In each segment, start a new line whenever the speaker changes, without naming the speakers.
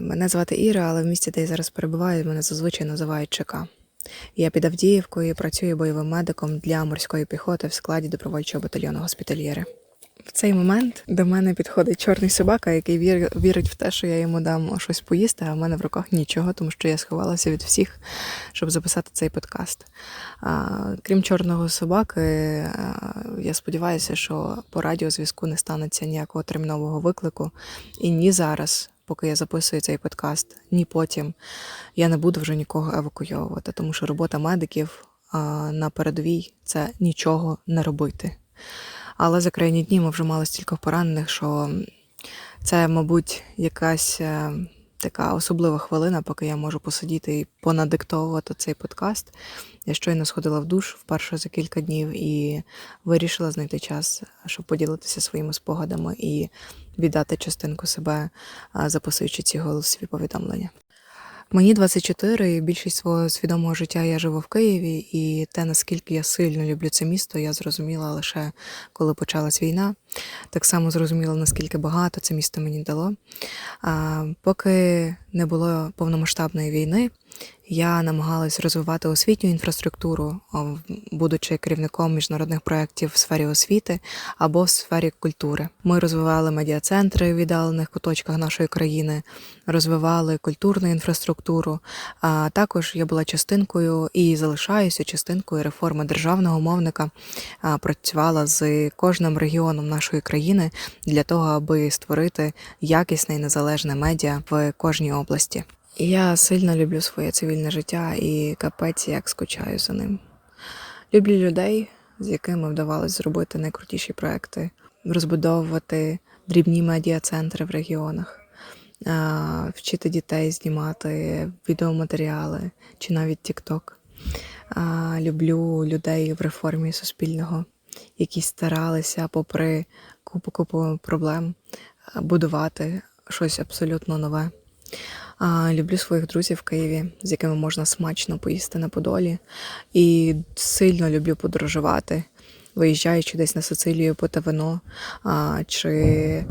мене звати Іра, але в місті, де я зараз перебуваю, мене зазвичай називають ЧК. Я під Авдіївкою і працюю бойовим медиком для морської піхоти в складі добровольчого батальйону госпітальєри. В цей момент до мене підходить чорний собака, який вір- вірить в те, що я йому дам щось поїсти, а в мене в руках нічого, тому що я сховалася від всіх, щоб записати цей подкаст. А, крім чорного собаки, а, я сподіваюся, що по радіозв'язку не станеться ніякого термінового виклику. І ні зараз, поки я записую цей подкаст, ні потім я не буду вже нікого евакуйовувати, тому що робота медиків на передовій це нічого не робити. Але за крайні дні ми вже мали стільки поранених, що це, мабуть, якась е, така особлива хвилина, поки я можу посидіти і понадиктовувати цей подкаст. Я щойно сходила в душ вперше за кілька днів і вирішила знайти час, щоб поділитися своїми спогадами і віддати частинку себе, записуючи ці голосові повідомлення. Мені 24, і більшість свого свідомого життя я живу в Києві, і те, наскільки я сильно люблю це місто, я зрозуміла лише коли почалась війна. Так само зрозуміла, наскільки багато це місто мені дало. Поки не було повномасштабної війни, я намагалась розвивати освітню інфраструктуру, будучи керівником міжнародних проєктів в сфері освіти або в сфері культури. Ми розвивали медіа-центри в віддалених куточках нашої країни, розвивали культурну інфраструктуру. А також я була частинкою і залишаюся частинкою реформи державного мовника. Працювала з кожним регіоном нашої країни для того, аби створити якісне і незалежне медіа в кожній області. Я сильно люблю своє цивільне життя і капець як скучаю за ним. Люблю людей, з якими вдавалось зробити найкрутіші проекти, розбудовувати дрібні медіа-центри в регіонах, вчити дітей знімати відеоматеріали чи навіть. А, Люблю людей в реформі Суспільного, які старалися, попри купу-купу проблем, будувати щось абсолютно нове. Люблю своїх друзів в Києві, з якими можна смачно поїсти на Подолі. І сильно люблю подорожувати, виїжджаючи десь на Сицилію пити вино, чи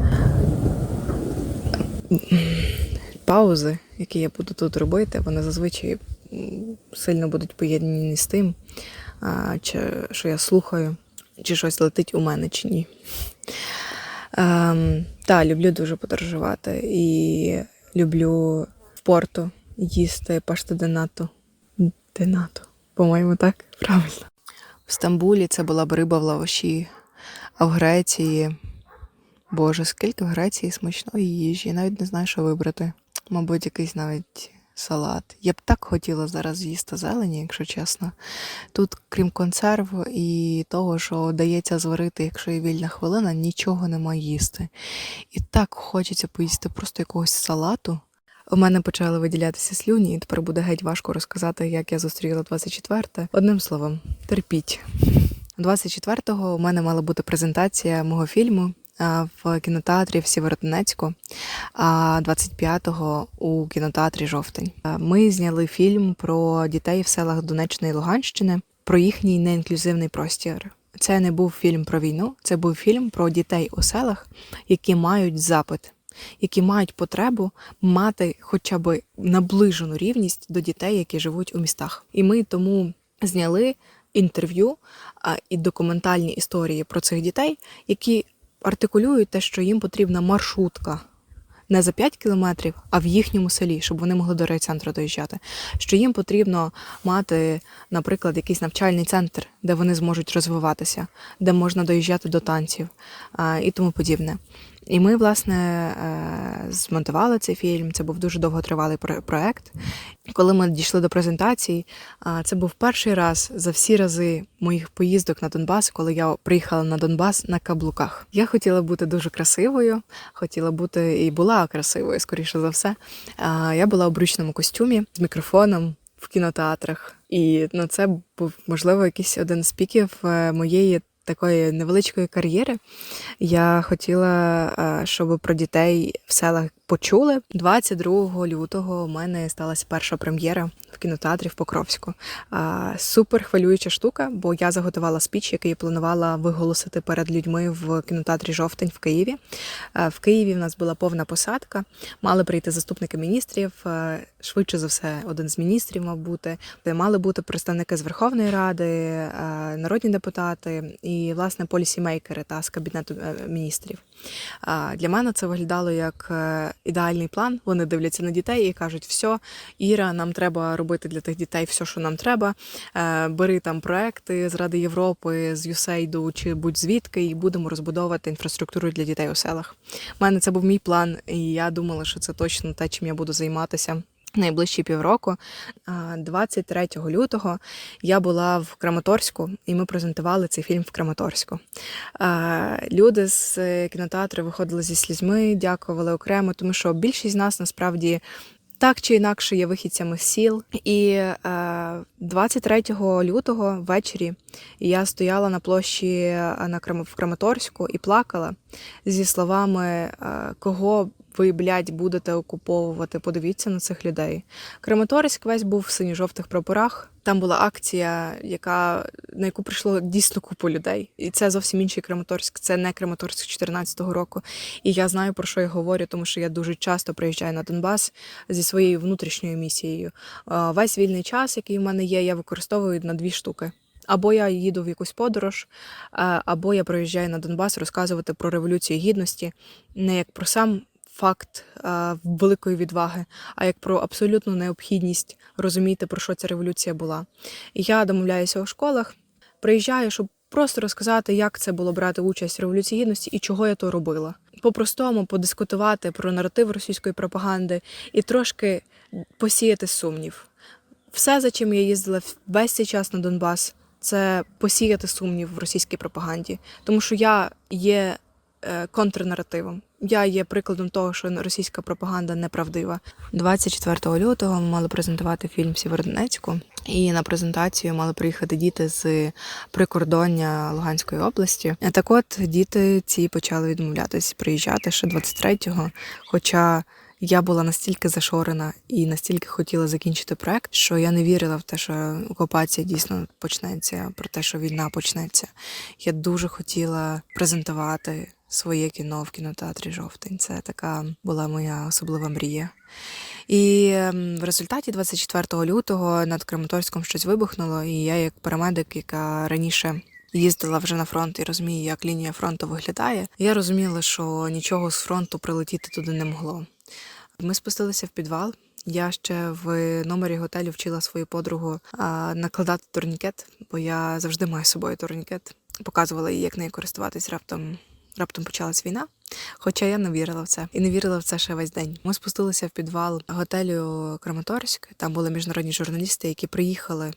паузи, які я буду тут робити, вони зазвичай сильно будуть поєднані з тим, чи, що я слухаю, чи щось летить у мене, чи ні. Ем, та, люблю дуже подорожувати і люблю в порту їсти пашту денату. Денату, по-моєму, так правильно. В Стамбулі це була б риба в лаваші, а в Греції. Боже, скільки в Греції смачної їжі, я навіть не знаю, що вибрати. Мабуть, якийсь навіть салат. Я б так хотіла зараз з'їсти зелені, якщо чесно. Тут, крім консерв і того, що дається зварити, якщо є вільна хвилина, нічого нема їсти. І так хочеться поїсти просто якогось салату. У мене почали виділятися слюні, і тепер буде геть важко розказати, як я зустріла 24-те. Одним словом, терпіть. 24-го у мене мала бути презентація мого фільму в кінотеатрі в Сєвєродонецьку, а 25-го у кінотеатрі Жовтень. Ми зняли фільм про дітей в селах Донеччини і Луганщини, про їхній неінклюзивний простір. Це не був фільм про війну, це був фільм про дітей у селах, які мають запит, які мають потребу мати хоча б наближену рівність до дітей, які живуть у містах. І ми тому зняли інтерв'ю і документальні історії про цих дітей, які артикулюють те, що їм потрібна маршрутка не за 5 кілометрів, а в їхньому селі, щоб вони могли до райцентру доїжджати. Що їм потрібно мати, наприклад, якийсь навчальний центр, де вони зможуть розвиватися, де можна доїжджати до танців і тому подібне. І ми, власне, е, змонтували цей фільм. Це був дуже довготривалий про- проект. Коли ми дійшли до презентації, це був перший раз за всі рази моїх поїздок на Донбас, коли я приїхала на Донбас на каблуках. Я хотіла бути дуже красивою, хотіла бути і була красивою, скоріше за все. Я була у брючному костюмі з мікрофоном в кінотеатрах. І ну, це був можливо якийсь один з піків е, моєї такої невеличкої кар'єри. Я хотіла, е, щоб про дітей в селах почули. 22 лютого у мене сталася перша прем'єра в кінотеатрі в Покровську. Супер хвилююча штука, бо я заготувала спіч, який планувала виголосити перед людьми в кінотеатрі Жовтень в Києві. В Києві в нас була повна посадка. Мали прийти заступники міністрів. Швидше за все, один з міністрів мав бути. Де мали бути представники з Верховної Ради, народні депутати і власне полісімейкери та з кабінету е, міністрів. Для мене це виглядало як е, ідеальний план. Вони дивляться на дітей і кажуть: все, Іра, нам треба робити для тих дітей все, що нам треба. Е, Бери там проекти з Ради Європи, з USAID чи будь-звідки, і будемо розбудовувати інфраструктуру для дітей у селах. У мене це був мій план, і я думала, що це точно те, чим я буду займатися. Найближчі півроку, 23 лютого, я була в Краматорську, і ми презентували цей фільм в Краматорську. Люди з е, кінотеатру виходили зі слізьми, дякували окремо, тому що більшість з нас насправді. Так чи інакше є вихідцями сіл. І е, 23 лютого ввечері я стояла на площі е, на в Краматорську і плакала зі словами: е, кого ви, блядь, будете окуповувати? Подивіться на цих людей. Краматорськ весь був в синьо-жовтих прапорах. Там була акція, яка на яку прийшло дійсно купу людей. І це зовсім інший Краматорськ. Це не Краматорськ 2014 року. І я знаю про що я говорю, тому що я дуже часто приїжджаю на Донбас зі своєю внутрішньою місією. Весь вільний час, який в мене є, я використовую на дві штуки. Або я їду в якусь подорож, або я приїжджаю на Донбас розказувати про революцію гідності, не як про сам факт е, великої відваги, а як про абсолютну необхідність розуміти, про що ця революція була. Я домовляюся у школах, приїжджаю, щоб просто розказати, як це було брати участь в революції гідності і чого я то робила. По-простому подискутувати про наратив російської пропаганди і трошки посіяти сумнів. Все, за чим я їздила весь цей час на Донбас, це посіяти сумнів в російській пропаганді, тому що я є е, контрнаративом. Я є прикладом того, що російська пропаганда неправдива. 24 лютого ми мали презентувати фільм Сєвєродонецьку, і на презентацію мали приїхати діти з прикордоння Луганської області. Так от діти ці почали відмовлятись приїжджати ще 23-го, хоча. Я була настільки зашорена і настільки хотіла закінчити проект, що я не вірила в те, що окупація дійсно почнеться, про те, що війна почнеться. Я дуже хотіла презентувати своє кіно в кінотеатрі Жовтень. Це така була моя особлива мрія. І ем, в результаті 24 лютого над Краматорськом щось вибухнуло, і я, як парамедик, яка раніше їздила вже на фронт і розуміє, як лінія фронту виглядає, я розуміла, що нічого з фронту прилетіти туди не могло. Ми спустилися в підвал. Я ще в номері готелю вчила свою подругу накладати турнікет, бо я завжди маю з собою турнікет. Показувала їй, як нею користуватись раптом. Раптом почалась війна, хоча я не вірила в це і не вірила в це ще весь день. Ми спустилися в підвал готелю Краматорськ. Там були міжнародні журналісти, які приїхали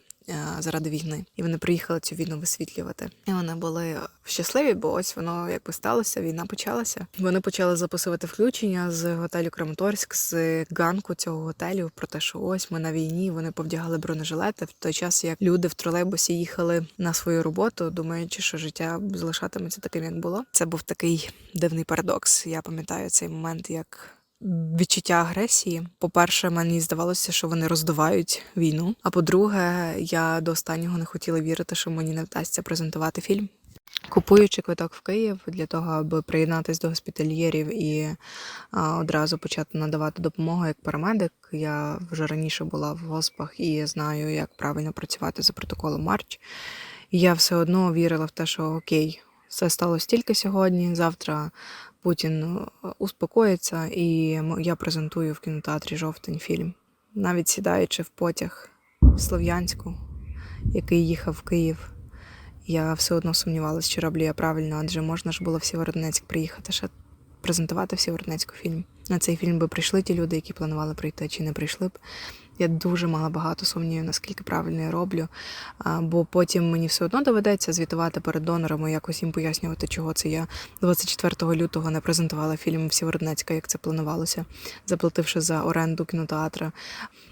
заради війни, і вони приїхали цю війну висвітлювати. І вони були щасливі, бо ось воно якби сталося. Війна почалася. Вони почали записувати включення з готелю Краматорськ, з ганку цього готелю про те, що ось ми на війні. Вони повдягали бронежилети в той час, як люди в тролейбусі їхали на свою роботу, думаючи, що життя залишатиметься таким, як було. Це був такий дивний парадокс. Я пам'ятаю цей момент як. Відчуття агресії. По-перше, мені здавалося, що вони роздувають війну. А по-друге, я до останнього не хотіла вірити, що мені не вдасться презентувати фільм. Купуючи квиток в Київ для того, аби приєднатися до госпітальєрів і а, одразу почати надавати допомогу як парамедик. Я вже раніше була в госпах і знаю, як правильно працювати за протоколом Марч. Я все одно вірила в те, що окей, все сталося тільки сьогодні. Завтра Путін е, успокоїться, і я презентую в кінотеатрі жовтень фільм. Навіть сідаючи в потяг в Слов'янську, який їхав в Київ, я все одно сумнівалася, чи роблю я правильно, адже можна ж було в Сєвєродонецьк приїхати ще презентувати в Сєвєродонецьку фільм. На цей фільм би прийшли ті люди, які планували прийти, чи не прийшли б. Я дуже мала багато сумнівів, наскільки правильно я роблю. Бо потім мені все одно доведеться звітувати перед донорами, якось їм пояснювати, чого це я 24 лютого не презентувала фільм Сєвєродонецька, як це планувалося, заплативши за оренду кінотеатра.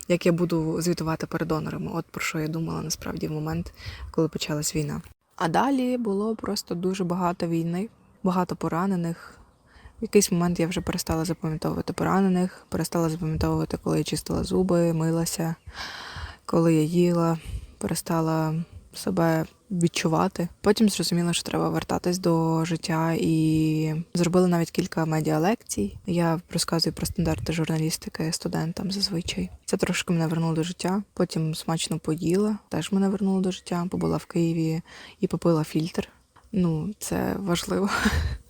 Як я буду звітувати перед донорами? От про що я думала насправді в момент, коли почалась війна. А далі було просто дуже багато війни, багато поранених. В якийсь момент я вже перестала запам'ятовувати поранених, перестала запам'ятовувати, коли я чистила зуби, милася, коли я їла, перестала себе відчувати. Потім зрозуміла, що треба вертатись до життя і зробила навіть кілька медіалекцій. Я розказую про стандарти журналістики студентам зазвичай. Це трошки мене вернуло до життя. Потім смачно поїла, теж мене вернуло до життя. Побула в Києві і попила фільтр. Ну, це важливо.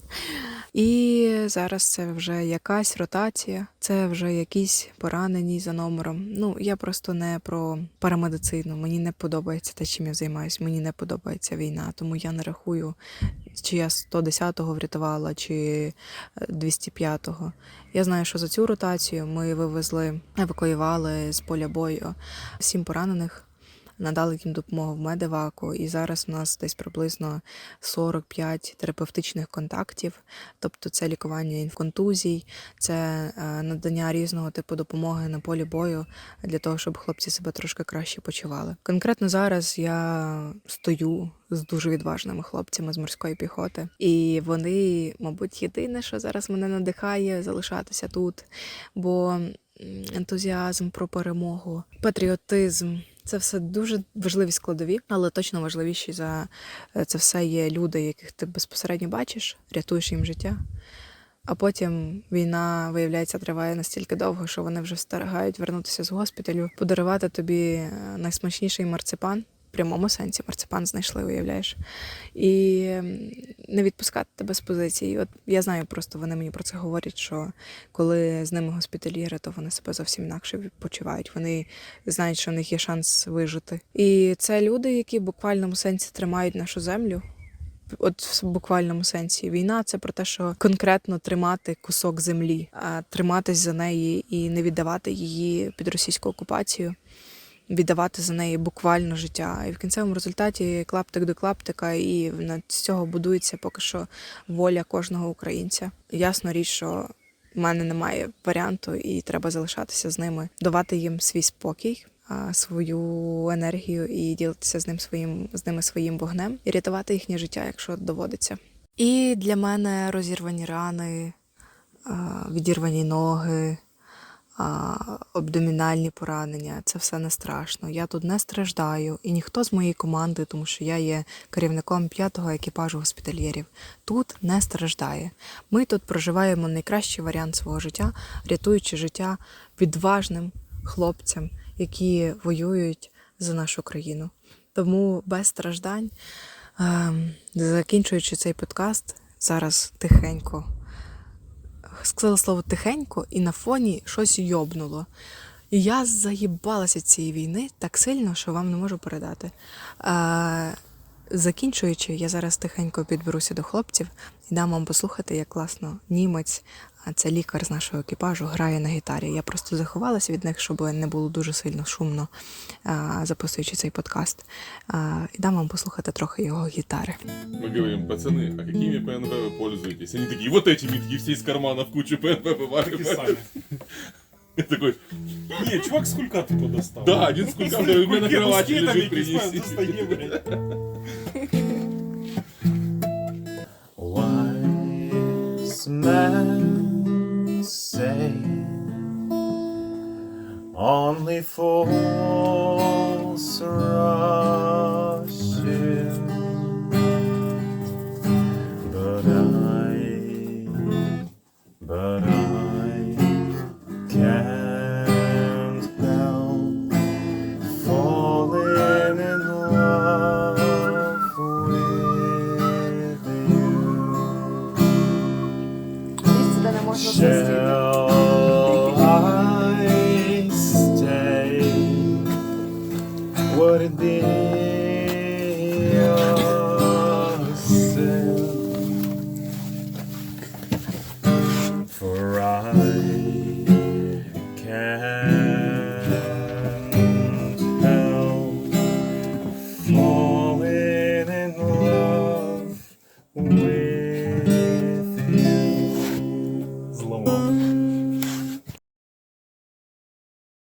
І зараз це вже якась ротація, це вже якісь поранені за номером. Ну я просто не про парамедицину. Мені не подобається те, чим я займаюся. Мені не подобається війна, тому я не рахую, чи я 110-го врятувала, чи е, 205-го. Я знаю, що за цю ротацію ми вивезли, евакуювали з поля бою сім поранених. Надали їм допомогу в медиваку, і зараз у нас десь приблизно 45 терапевтичних контактів, тобто це лікування контузій, це е, надання різного типу допомоги на полі бою для того, щоб хлопці себе трошки краще почували. Конкретно зараз я стою з дуже відважними хлопцями з морської піхоти, і вони, мабуть, єдине, що зараз мене надихає залишатися тут, бо ентузіазм про перемогу, патріотизм. Це все дуже важливі складові, але точно важливіші за е, це все є люди, яких ти безпосередньо бачиш, рятуєш їм життя. А потім війна, виявляється, триває настільки довго, що вони вже встигають вернутися з госпіталю, подарувати тобі е, найсмачніший марципан. Прямому сенсі марципан знайшли, уявляєш, і не відпускати тебе з позиції. От я знаю, просто вони мені про це говорять, що коли з ними госпітальєри, то вони себе зовсім інакше почувають. Вони знають, що в них є шанс вижити. І це люди, які в буквальному сенсі тримають нашу землю. От в буквальному сенсі війна це про те, що конкретно тримати кусок землі, а триматись за неї і не віддавати її під російську окупацію, віддавати за неї буквально життя. І в кінцевому результаті клаптик до клаптика, і над цього будується поки що воля кожного українця. Ясно річ, що в мене немає варіанту, і треба залишатися з ними, давати їм свій спокій. Свою енергію і ділитися з ним своїм з ними своїм вогнем і рятувати їхнє життя, якщо доводиться. І для мене розірвані рани, відірвані ноги, а, абдомінальні поранення це все не страшно. Я тут не страждаю, і ніхто з моєї команди, тому що я є керівником п'ятого екіпажу госпітальєрів, тут не страждає. Ми тут проживаємо найкращий варіант свого життя, рятуючи життя відважним хлопцям, які воюють за нашу країну. Тому без страждань, ем, закінчуючи цей подкаст, зараз тихенько сказала слово тихенько, і на фоні щось йобнуло. І я заїбалася цієї війни так сильно, що вам не можу передати. А, закінчуючи, я зараз тихенько підберуся до хлопців і дам вам послухати, як класно німець, а це лікар з нашого екіпажу, грає на гітарі. Я просто заховалася від них, щоб не було дуже сильно шумно, а, записуючи цей подкаст. А, і дам вам послухати трохи його гітари.
Мы говорим, пацаны, а какими ПНВ вы пользуетесь? Они такие, вот этими, такие все из кармана в кучу ПНВ вываливают. Я такой,
Не, чувак с кулька тупо достал.
да, один сколько у меня на кровати лежит, принеси.
принеси.
Wise men say only fools perder.